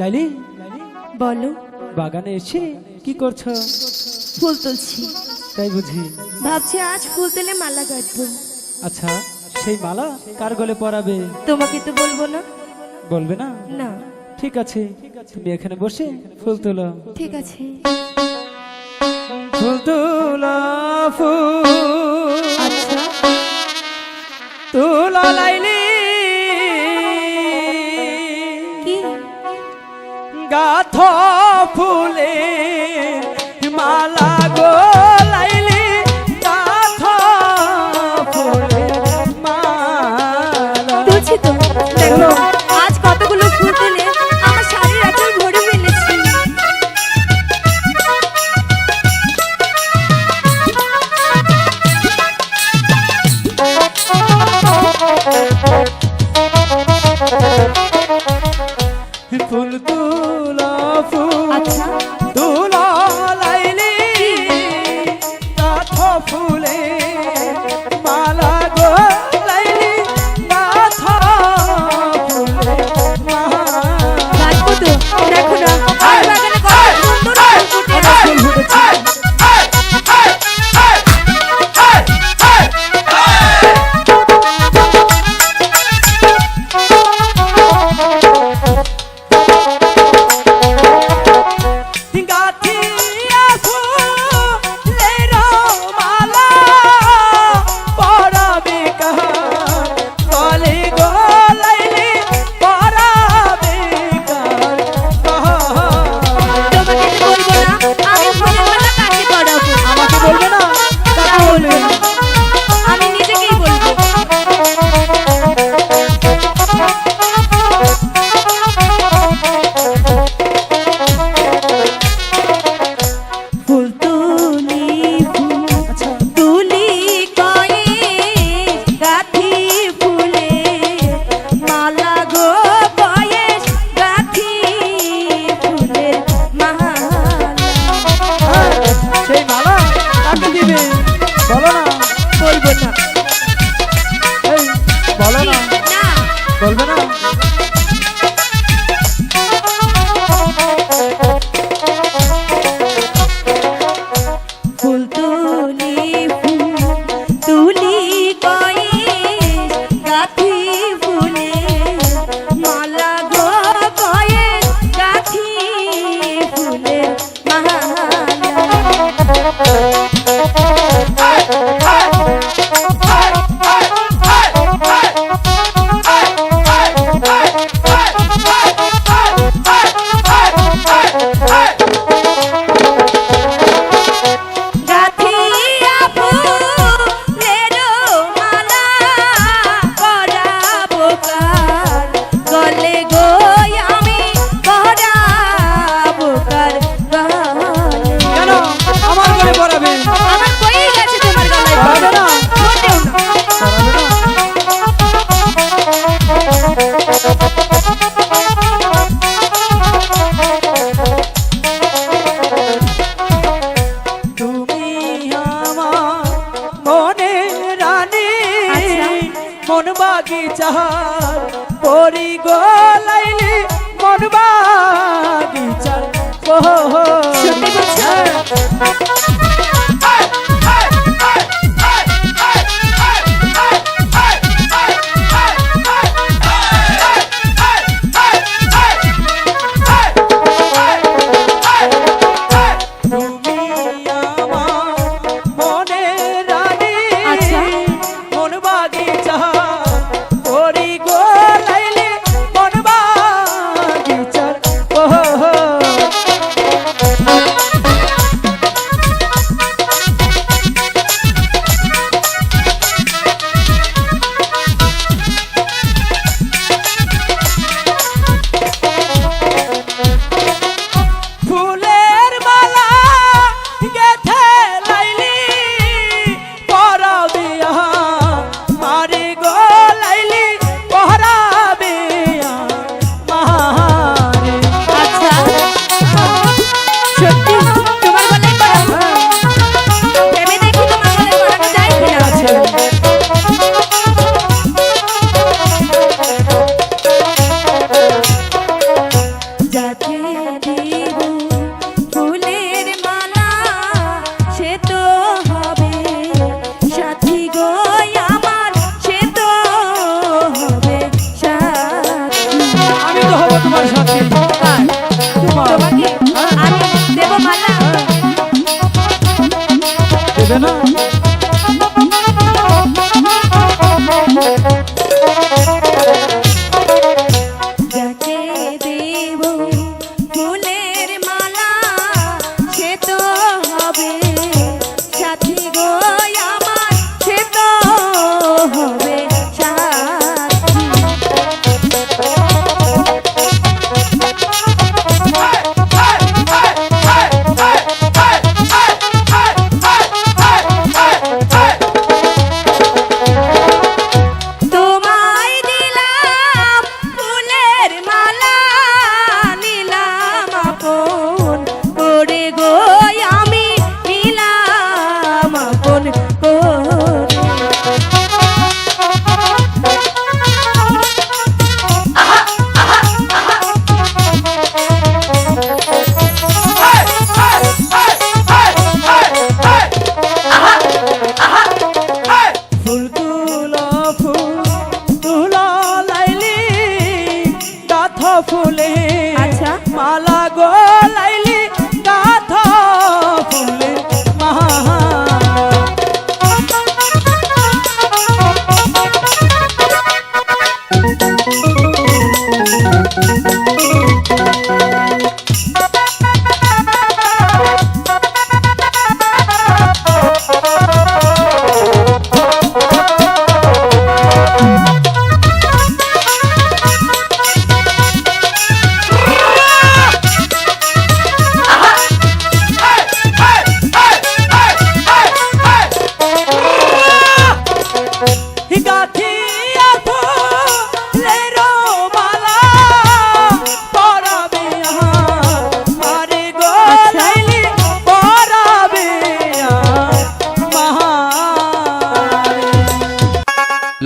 লাইলি বলো। বাগানে এসে কি করছ? ফুল তুলছি। তাই বুঝি। ভাবছি আজ ফুল তুলে মালা গাঁথবো। আচ্ছা সেই মালা কার গলে পরাবে? তোমাকে তো বলব না। বলবে না? না। ঠিক আছে তুমি এখানে বসে ফুল তোলা। ঠিক আছে। ফুল তোলা ফুল গাথ ফুলে বাহার পরি গো লাইলি মন বাগিচার Thank you.